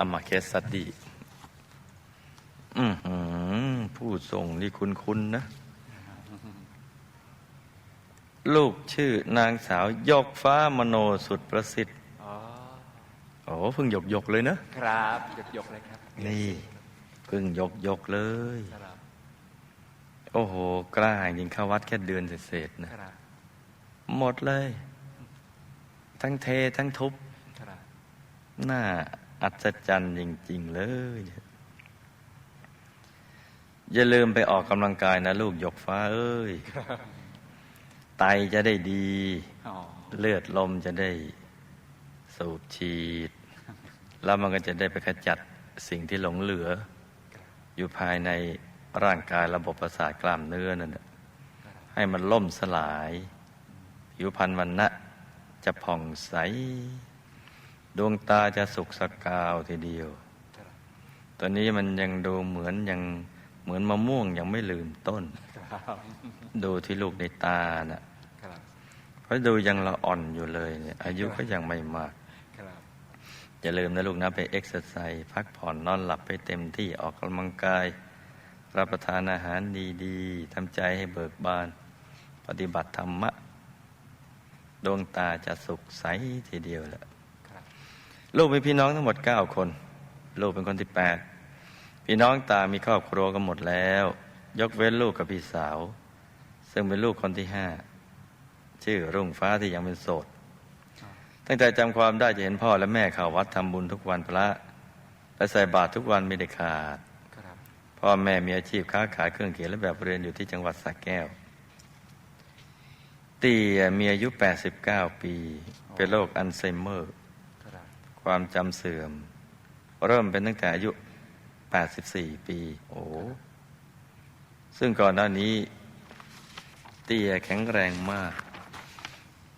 อามาเคสสดีอือหือผู้ส่งนี่คุณคุณนะ ลูกชื่อนางสาวยกฟ้ามโนสุดประสิทธิ์อ๋อโอ้เพิ่งยกยกๆเลยนะ ครับหยกหยกๆเลยครับ นี่เพิ่งยกยกๆเลยครับโอ้โห กล้าจริงเข้าวัดแค่เดือนเศษๆนะครับหมดเลย ทั้งเททั้งทุบครับน่า อัศจรรย์จริง ๆ เลย อย่าลืมไปออกกำลังกายนะลูกยกฟ้าเอ้ย ไตจะได้ดี เลือดลมจะได้สูบฉีด แล้วมันก็จะได้ไปขจัดสิ่งที่หลงเหลือ อยู่ภายในร่างกายระบบประสาทกล้ามเนื้อนั่นน่ะให้มันล่มสลาย ผิวพรรณวันนะจะผ่องใส ดวงตาจะสุกสกาวทีเดียว ตอนนี้มันยังดูเหมือนยังเหมือนมะม่วงยังไม่ลืมต้น ดูที่ลูกในตาน่ะเพราะดูยังละอ่อนอยู่เลยเนี่ย อายุก็ยังไม่มากอย่าลืมนะลูกนะไปเอ็กซ์ไซส์พักผ่อนนอนหลับไปเต็มที่ออกกำลังกาย รับประทานอาหารดีๆทำใจให้เบิกบาน ปฏิบัติธรรมะ ดวงตาจะสุขใสทีเดียวแหละ ลูกมีพี่น้องทั้งหมด9คน ลูกเป็นคนที่8พี่น้องตามีครอบครัวกันหมดแล้ว ยกเว้นลูกกับพี่สาว ซึ่งเป็นลูกคนที่ห้าชื่อรุ่งฟ้าที่ยังเป็นโสด ตั้งแต่จำความได้จะเห็นพ่อและแม่เข้าวัดทำบุญทุกวันพระและใส่บาตรทุกวันไม่ได้ขาดครับพ่อแม่มีอาชีพค้าขายเครื่องเขียนและแบบเรียนอยู่ที่จังหวัดสระแก้ว ตีมีอายุ 89 ปี เป็นโรคอัลไซเมอร์ ครับความจำเสื่อม เริ่มเป็นตั้งแต่อายุ 84 ปี โอ้ซึ่งก่อนหน้านี้ เตี้ยแข็งแรงมาก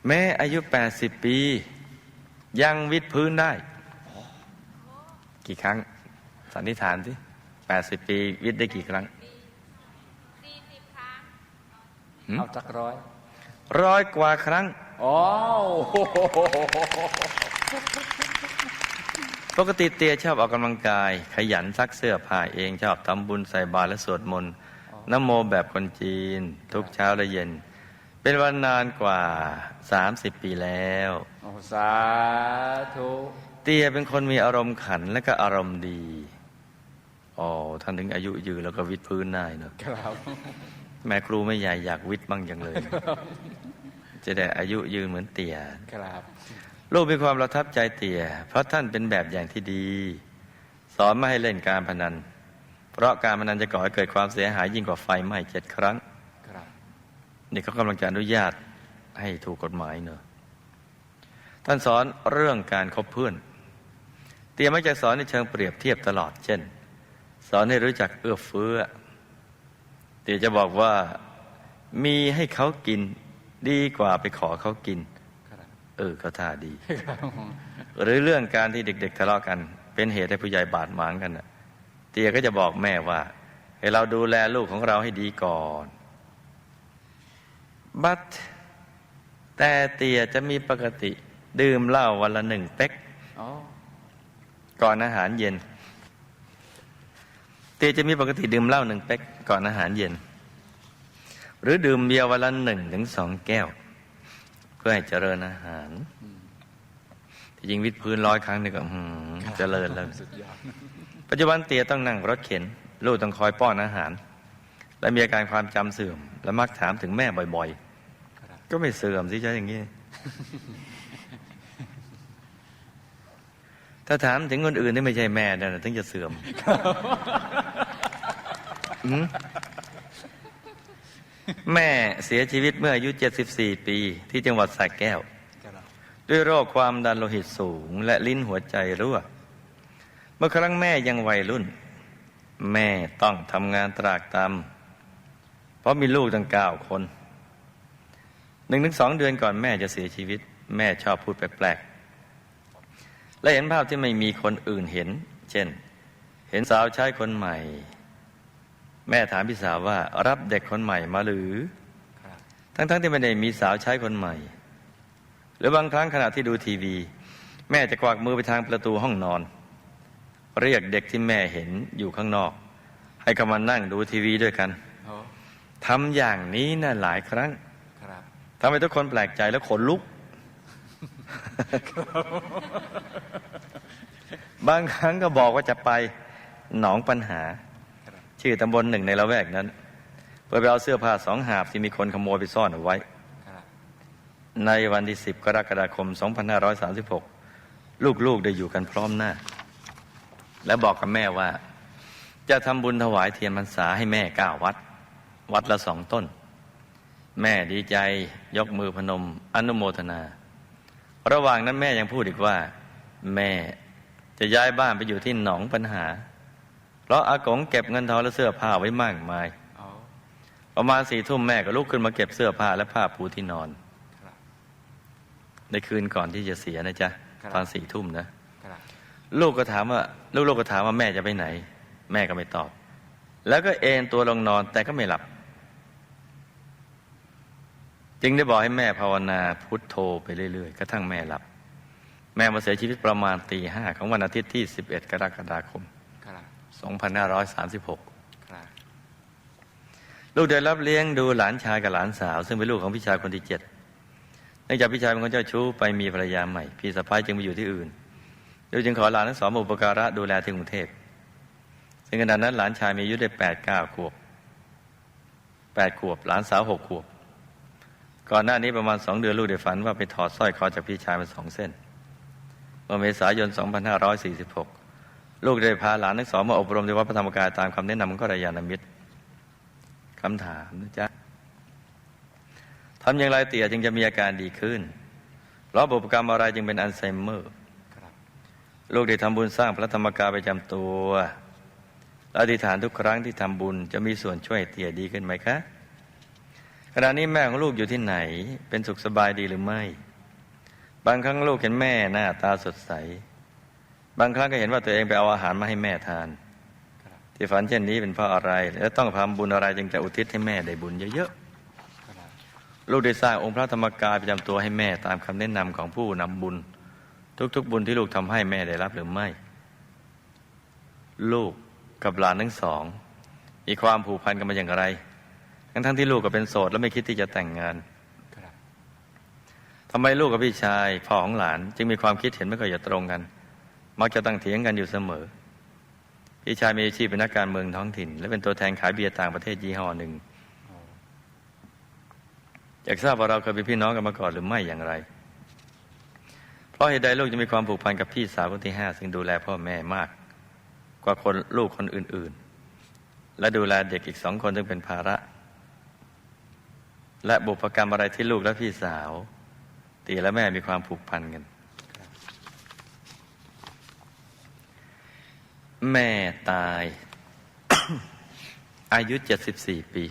แม้อายุ 80 ปี ยังวิดพื้นได้ กี่ครั้ง สันนิษฐานสิ80 ปีวิดได้กี่ครั้งหืมเอาจักร้อยร้อยกว่าครั้ง อ๋อโอ้โห ปกติเตียชอบออกกำลังกาย ขยันซักเสื้อผ้าเองชอบทำบุญใส่บาตรและสวดมนต์นโมแบบคนจีน ทุกเช้าและเย็น เป็นวันนานกว่า 30 ปีแล้วโอ้สาธุเตียเป็นคนมีอารมณ์ขันและก็อารมณ์ดีอ๋อท่านถึงอายุยืนแล้วก็วิดพื้นได้เนอะครับแม่ครูไม่ใหญ่อยากวิดบ้างจังเลย จะได้อายุยืนเหมือนเตียครับ ลูกมีความประทับใจเตี่ย เพราะท่านเป็นแบบอย่างที่ดี สอนไม่ให้เล่นการพนัน เพราะการพนันจะก่อให้เกิดความเสียหายยิ่งกว่าไฟไหม้เจ็ดครั้งครับนี่เขากำลังจะอนุญาตให้ถูกกฎหมายเนอะท่านสอนเรื่องการคบเพื่อน เตี่ยมักจะสอนในเชิงเปรียบเทียบตลอดเช่น สอนให้รู้จักเอื้อเฟื้อ เตี่ยจะบอกว่ามีให้เขากินดีกว่าไปขอเขากินครับเออเขาท่าดี หรือเรื่องการที่เด็ก ๆ ทะเลาะกัน เป็นเหตุให้ผู้ใหญ่บาดหมางกันน่ะเตียก็จะบอกแม่ว่า ให้เราดูแลลูกของเราให้ดีก่อนบัตแต่เตียจะมีปกติ ดื่มเหล้าวันละหนึ่งเป๊กก่อนอาหารเย็น เตียจะมีปกติดื่มเหล้าหนึ่งเป๊กก่อนอาหารเย็น หรือดื่มเบียร์วันละหนึ่งถึงสองแก้ว พื่อให้เจริญอาหารอืมที่จริงวิดพื้นร้อยครั้งนี่ก็อื้อหือเจริญแล้วสุดยอดปัจจุบันเตียต้องนั่งรถเข็น ลูกต้องคอยป้อนอาหาร และมีอาการความจำเสื่อม และมักถามถึงแม่บ่อยครับๆก็ไม่เสื่อมสิใช่อย่างนี้ ถ้าถามถึงคนอื่นที่ไม่ใช่แม่นั่นนะถึงจะเสื่อมหืม แม่เสียชีวิตเมื่ออายุ 74 ปี ที่จังหวัดสระแก้ว ด้วยโรคความดันโลหิตสูง และลิ้นหัวใจรั่ว เมื่อครั้งแม่ยังวัยรุ่น แม่ต้องทำงานตรากตำเพราะมีลูกตั้งเก้าคนหนึ่งถึงสองเดือนก่อนแม่จะเสียชีวิต แม่ชอบพูดแปลกๆและเห็นภาพที่ไม่มีคนอื่นเห็น เช่น เห็นสาวใช้คนใหม่ แม่ถามพี่สาวว่า รับเด็กคนใหม่มาหรือครับทั้งๆที่ไม่ได้มีสาวใช้คนใหม่ หรือบางครั้งขณะที่ดูทีวี แม่จะกวักมือไปทางประตูห้องนอน เรียกเด็กที่แม่เห็นอยู่ข้างนอก ให้เขามานั่งดูทีวีด้วยกันโอ้ทำอย่างนี้น่ะหลายครั้งครับทำให้ทุกคนแปลกใจแล้วขนลุก บางครั้งก็บอกว่าจะไปหนองปัญหาครับ ชื่อตำบลหนึ่งในละแวกนั้นเพื่อไปเอาเสื้อผ้าสองหาบที่มีคนขโมยไปซ่อนเอาไว้ ในวันที่ 10 กรกฎาคม 2536 ลูกๆได้อยู่กันพร้อมหน้า และบอกกับแม่ว่า จะทำบุญถวายเทียนพรรษาให้แม่ก้าวัด วัดละสองต้น แม่ดีใจยกมือพนม อนุโมทนา ระหว่างนั้นแม่ยังพูดอีกว่า แม่จะย้ายบ้านไปอยู่ที่หนองปัญหา เพราะอากงเก็บเงินทองและเสื้อผ้าไว้มากมายโอ้ประมาณสี่ทุ่มแม่ก็ลุกขึ้นมาเก็บเสื้อผ้าและผ้าปูที่นอนครับในคืนก่อนที่จะเสียนะจ๊ะครับตอนสี่ทุ่มนะครับลูกก็ถามว่า ลูกๆก็ถามว่าแม่จะไปไหน แม่ก็ไม่ตอบ แล้วก็เอนตัวลงนอนแต่ก็ไม่หลับ จึงได้บอกให้แม่ภาวนาพุทโธไปเรื่อยๆกระทั่งแม่หลับ แม่มาเสียชีวิตประมาณตีห้าของวันอาทิตย์ที่ 11 กรกฎาคมครับ 2536ครับลูกได้รับเลี้ยงดูหลานชายกับหลานสาว ซึ่งเป็นลูกของพี่ชายคนที่เจ็ดเนื่องจากพี่ชายเป็นคนเจ้าชู้ไปมีภรรยาใหม่ พี่สะพ้ายจึงไปอยู่ที่อื่นลูกจึงขอหลานทั้งสองมาอุปการะดูแลที่กรุงเทพซึ่งขณะนั้นหลานชายมีอายุได้แปดเก้าขวบแปดขวบ หลานสาวหกขวบ ก่อนหน้านี้ประมาณสองเดือนลูกได้ฝันว่าไปถอดสร้อยคอจากพี่ชายมาสองเส้นเมื่อเมษายน 2546 ลูกได้พาหลานทั้งสองมาอบรมที่วัดพระธรรมกายตามคำแนะนำของกัลยาณมิตรคำถามนะจ๊ะทำอย่างไรเตี่ยจึงจะมีอาการดีขึ้นเพราะบุพกรรมอะไรจึงเป็นอัลไซเมอร์ลูกได้ทำบุญสร้างพระธรรมกายประจำตัวละอธิษฐานทุกครั้งที่ทำบุญจะมีส่วนช่วยเตี่ยดีขึ้นไหมคะขณะนี้แม่ของลูกอยู่ที่ไหน เป็นสุขสบายดีหรือไม่ บางครั้งลูกเห็นแม่หน้าตาสดใส บางครั้งก็เห็นว่าตัวเองไปเอาอาหารมาให้แม่ทานครับที่ฝันเช่นนี้เป็นเพราะอะไร และต้องทำบุญอะไรจึงจะอุทิศให้แม่ได้บุญเยอะครับๆลูกได้สร้างองค์พระธรรมกายประจำตัวให้แม่ตามคำแนะนำของผู้นำบุญ ทุกๆ บุญที่ลูกทำให้แม่ได้รับหรือไม่ ลูกกับหลานทั้งสองมีความผูกพันกันมาอย่างไร ทั้งๆที่ลูกก็เป็นโสดและไม่คิดที่จะแต่งงานครับทำไมลูกกับพี่ชายพ่อของหลาน จึงมีความคิดเห็นไม่ค่อยจะตรงกัน มักจะตั้งเถียงกันอยู่เสมอ พี่ชายมีอาชีพเป็นนักการเมืองท้องถิ่น และเป็นตัวแทนขายเบียร์ต่างประเทศยี่ห้อหนึ่งโอ้อยากทราบว่าเราเคยเป็นพี่น้องกันมาก่อนหรือไม่อย่างไร เพราะเหตุใดลูกจะมีความผูกพันกับพี่สาวคนที่ห้าซึ่งดูแลพ่อแม่มาก กว่าคนลูกคนอื่น ๆ และดูแลเด็กอีกสองคนซึ่งเป็นภาระ และบุพกรรมอะไรที่ลูกและพี่สาวตีและแม่มีความผูกพันกัน แม่ตาย อายุ 74 ปี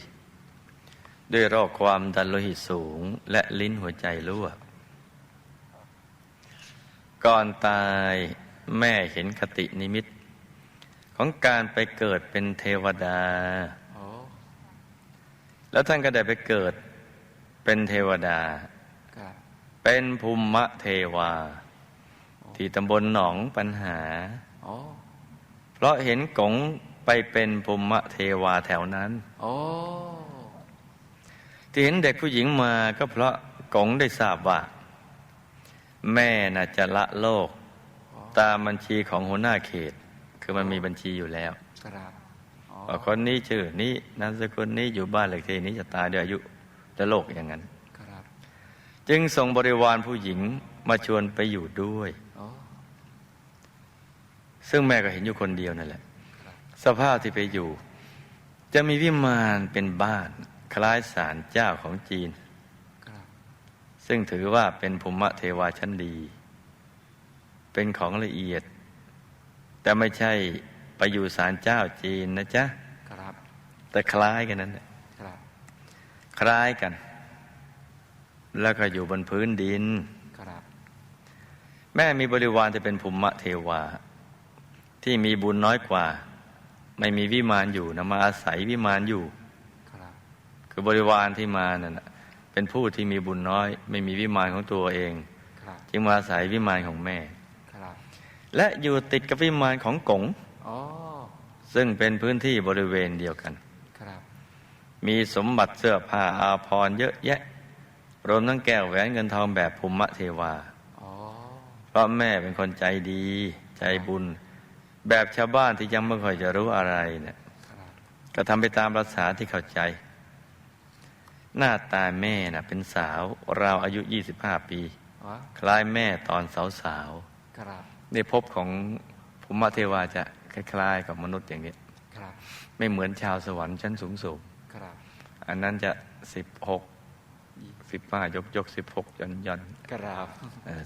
ด้วยโรคความดันโลหิตสูงและลิ้นหัวใจรั่ว ก่อนตายแม่เห็นคตินิมิต ของการไปเกิดเป็นเทวดา แล้วท่านก็ได้ไปเกิดเป็นเทวดา เป็นภูมิเทวา ที่ตำบลหนองปัญหา เพราะเห็นกงไปเป็นภูมิเทวาแถวนั้นโอ้ที่เห็นเด็กผู้หญิงมาก็เพราะกงได้ทราบว่า แม่น่ะจะละโลก ตามบัญชีของหัวหน้าเขต คือมันมีบัญชีอยู่แล้วครับโอ้ว่าคนนี้ชื่อนี้นามสกุลนี้อยู่บ้านเลขที่นี้จะตายด้วยอายุจะโลกอย่างนั้นครับจึงส่งบริวารผู้หญิงมาชวนไปอยู่ด้วยโอ้ ซึ่งแม่ก็เห็นอยู่คนเดียวนั่นแหละ สภาพที่ไปอยู่ จะมีวิมานเป็นบ้านคล้ายศาลเจ้าของจีน ซึ่งถือว่าเป็นภูมิเทวาชั้นดี เป็นของละเอียด แต่ไม่ใช่ไปอยู่ศาลเจ้าจีนนะจ๊ะครับแต่คล้ายกันนั้นแหละครับคล้ายกัน แล้วก็อยู่บนพื้นดินครับแม่มีบริวารที่เป็นภูมิเทวา ที่มีบุญน้อยกว่า ไม่มีวิมานอยู่นะมาอาศัยวิมานอยู่ครับคือบริวารที่มานั่นน่ะเป็นผู้ที่มีบุญน้อย ไม่มีวิมานของตัวเองครับจึงมาอาศัยวิมานของแม่ครับและอยู่ติดกับวิมานของกงอ๋อซึ่งเป็นพื้นที่บริเวณเดียวกันครับมีสมบัติเสื้อผ้าอาภรณ์เยอะแยะ รวมทั้งแก้วแหวนเงินทองแบบภูมิเทวาอ๋อเพราะแม่เป็นคนใจดี ใจบุญ แบบชาวบ้านที่ยังไม่ค่อยจะรู้อะไรเนี่ยครับก็ทำไปตามภาษาที่เข้าใจ หน้าตาแม่น่ะ เป็นสาวราวอายุ 25 ปีว้าคล้ายแม่ตอนสาวครับๆในภพของภูมิเทวาจะคล้ายๆ กับมนุษย์อย่างนี้ครับไม่เหมือนชาวสวรรค์ชั้นสูงสูงครับๆอันนั้นจะสิบหกสิบห้ายกยกสิบหกยันยันครับ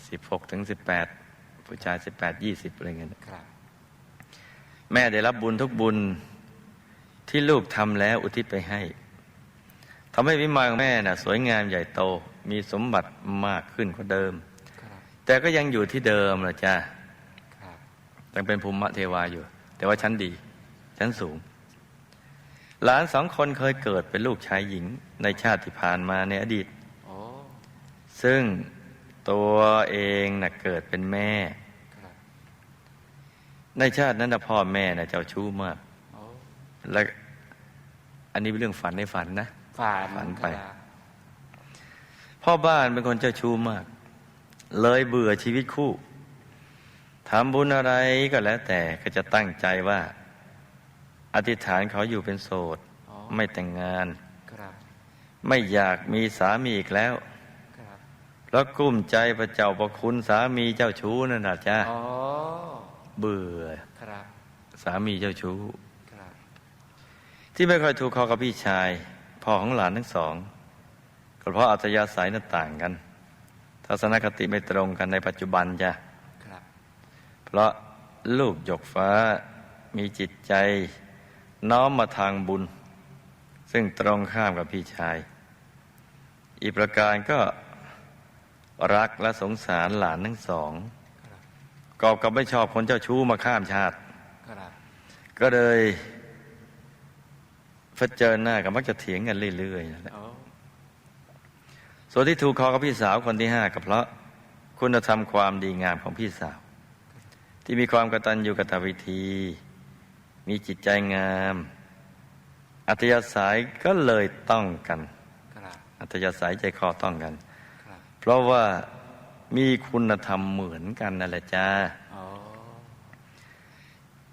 สิบหกถึงสิบแปดผู้ชายสิบแปดยี่สิบอะไรเงี้ยครับ แม่ได้รับบุญทุกบุญที่ลูกทำแล้วอุทิศไปให้ทำให้วิมานของแม่น่ะ สวยงามใหญ่โต มีสมบัติมากขึ้นกว่าเดิมครับแต่ก็ยังอยู่ที่เดิมละจ้าครับยังเป็นภูมิเทวาอยู่ แต่ว่าชั้นดี ชั้นสูง หลานสองคนเคยเกิดเป็นลูกชายหญิงในชาติที่ผ่านมาในอดีตโอ้ซึ่งตัวเองน่ะเกิดเป็นแม่ครับ ในชาตินั้นน่ะพ่อแม่น่ะเจ้าชู้มากโอ้และอันนี้เป็นเรื่องฝันในฝันนะฝันฝันไปครับพ่อบ้านเป็นคนเจ้าชู้มาก เลยเบื่อชีวิตคู่ทำบุญอะไรก็แล้วแต่ก็จะตั้งใจว่า อธิษฐานเขาอยู่เป็นโสดอ๋อไม่แต่งงานครับไม่อยากมีสามีอีกแล้วครับเพราะกลุ้มใจพระเจ้าประคุณสามีเจ้าชู้นั่นนะจ้าอ๋อ เบื่อครับสามีเจ้าชู้ครับที่ไม่ค่อยถูกคอกับพี่ชายพ่อของหลานทั้งสองก็เพราะอัตยาศัยนั้นต่างกัน ทัศนคติไม่ตรงกันในปัจจุบันจ้ะครับ เพราะลูกหยกฟ้ามีจิตใจ น้อมมาทางบุญ ซึ่งตรงข้ามกับพี่ชาย อีกประการก็รักและสงสารหลานทั้งสองครับ กอบกับไม่ชอบคนเจ้าชู้มาข้ามชาติ ครับ ก็เลยเผชิญหน้ากับมักจะเถียงกันเรื่อยๆนั่นแหละ โอ้ส่วนที่ถูกคอกับพี่สาวคนที่ห้าก็เพราะ คุณธรรมความดีงามของพี่สาว ที่มีความกตัญญูกตวิธี มีจิตใจงาม อัธยาศัยก็เลยต้องกัน ครับ อัธยาศัยใจคอต้องกัน ครับ เพราะว่า มีคุณธรรมเหมือนกันนั่นแหละจ้า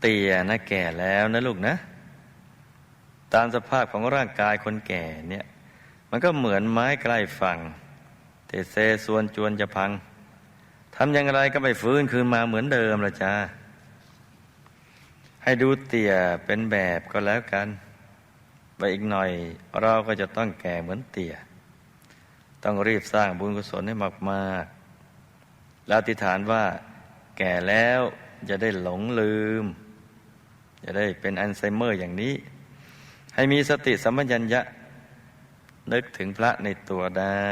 เตี่ยนะแก่แล้วนะลูกนะ ตามสภาพของร่างกายคนแก่เนี่ย มันก็เหมือนไม้ใกล้ฝั่งเตเซส่วนจวนจะพังทำอย่างไรก็ไม่ฟื้นคืนมาเหมือนเดิมละจ้าให้ดูเตี่ยเป็นแบบก็แล้วกันไปอีกหน่อย เราก็จะต้องแก่เหมือนเตี่ย ต้องรีบสร้างบุญกุศลให้มาก แล้วอธิษฐานว่าแก่แล้วจะได้หลงลืม จะได้เป็นอัลไซเมอร์อย่างนี้ ให้มีสติสัมปชัญญะ นึกถึงพระในตัวได้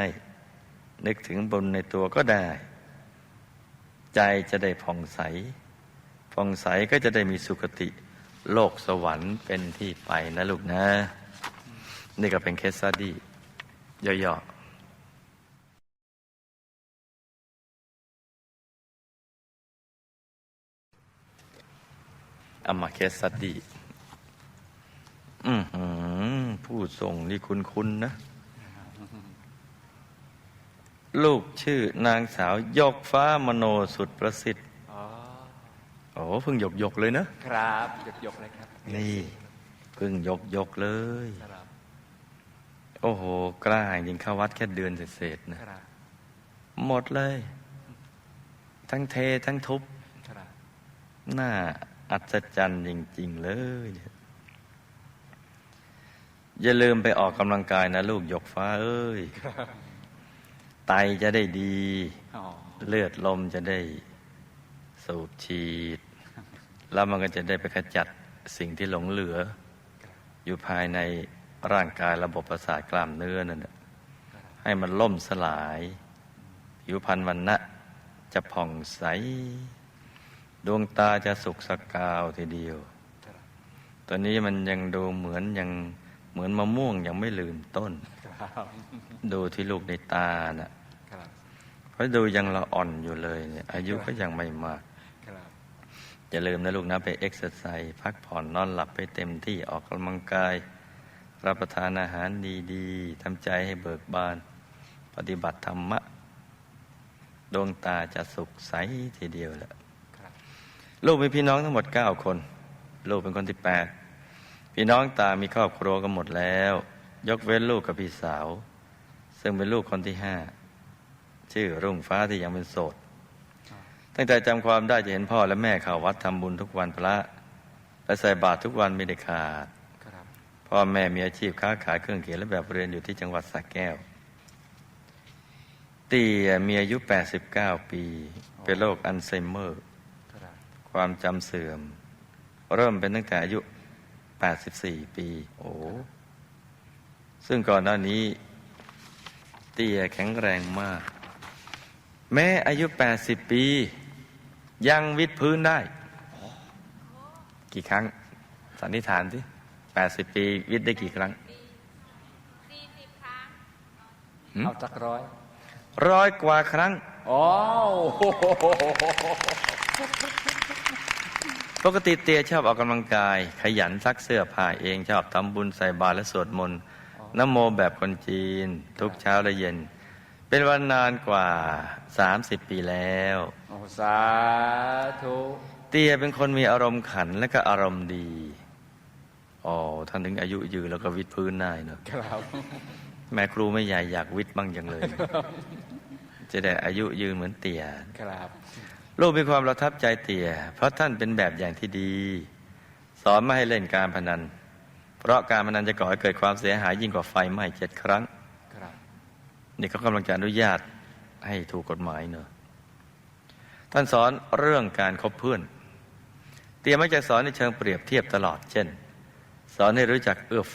นึกถึงบุญในตัวก็ได้ ใจจะได้ผ่องใส ผ่องใสก็จะได้มีสุคติ โลกสวรรค์เป็นที่ไปนะลูกนะ นี่ก็เป็นเคสสตดี้ย่อๆ เอามาเคสสตดี้อือหือผู้ส่งนี่คุณคุณนะ ลูกชื่อนางสาวยกฟ้ามโนสุดประสิทธิ์อ๋อโอ้เพิ่งยกยกๆเลยนะครับยกยกๆเลยครับ นี่เพิ่งยกยกๆเลยครับโอ้โห กล้าจริงเข้าวัดแค่เดือนเศษๆนะครับหมดเลย ทั้งเททั้งทุบครับน่า อัศจรรย์จริง ๆ เลย อย่าลืมไปออกกำลังกายนะลูกยกฟ้าเอ้ย ไตจะได้ดี เลือดลมจะได้สูบฉีด แล้วมันก็จะได้ไปขจัดสิ่งที่หลงเหลือ อยู่ภายในร่างกายระบบประสาทกล้ามเนื้อนั่นน่ะให้มันล่มสลายผิวพรรณวันนะจะผ่องใส ดวงตาจะสุกสกาวทีเดียว ตอนนี้มันยังดูเหมือนยังเหมือนมะม่วงยังไม่ลืมต้น ดูที่ลูกในตาน่ะเพราะดูยังละอ่อนอยู่เลยเนี่ย อายุก็ยังไม่มากครับอย่าลืมนะลูกนะไปเอ็กซ์ไซส์พักผ่อนนอนหลับไปเต็มที่ออกกำลังกาย รับประทานอาหารดีๆทำใจให้เบิกบาน ปฏิบัติธรรมะ ดวงตาจะสุขใสทีเดียวแหละ ลูกมีพี่น้องทั้งหมด9คน ลูกเป็นคนที่8พี่น้องตามีครอบครัวกันหมดแล้ว ยกเว้นลูกกับพี่สาว ซึ่งเป็นลูกคนที่ห้าชื่อรุ่งฟ้าที่ยังเป็นโสด ตั้งแต่จำความได้จะเห็นพ่อและแม่เข้าวัดทำบุญทุกวันพระและใส่บาตรทุกวันไม่ได้ขาดครับพ่อแม่มีอาชีพค้าขายเครื่องเขียนและแบบเรียนอยู่ที่จังหวัดสระแก้ว เตียมีอายุ 89 ปี เป็นโรคอัลไซเมอร์ ครับความจำเสื่อม เริ่มเป็นตั้งแต่อายุ 84 ปี โอ้ซึ่งก่อนหน้านี้ เตียแข็งแรงมาก แม้อายุ 80 ปี ยังวิดพื้นได้ กี่ครั้ง สันนิษฐานสิ80 ปีวิดได้กี่ครั้งหืมเอาจักร้อยร้อยกว่าครั้ง อ๋อโอ้โห ปกติเตียชอบออกกำลังกาย ขยันซักเสื้อผ้าเองชอบทำบุญใส่บาตรและสวดมนต์น้ำโมแบบคนจีน ทุกเช้าและเย็น เป็นวันนานกว่า 30 ปีแล้วโอ้สาธุเตียเป็นคนมีอารมณ์ขันและก็อารมณ์ดีอ๋อท่านถึงอายุยืนแล้วก็วิดพื้นได้เนอะครับแม่ครูไม่ใหญ่อยากวิดบ้างอย่างเลย จะได้อายุยืนเหมือนเตียครับ ลูกมีความประทับใจเตี่ย เพราะท่านเป็นแบบอย่างที่ดี สอนไม่ให้เล่นการพนัน เพราะการพนันจะก่อให้เกิดความเสียหายยิ่งกว่าไฟไหม้เจ็ดครั้งครับนี่เขากำลังจะอนุญาตให้ถูกกฎหมายเนอะท่านสอนเรื่องการคบเพื่อน เตี่ยมักจะสอนในเชิงเปรียบเทียบตลอด เช่น สอนให้รู้จักเอื้อเฟื้อ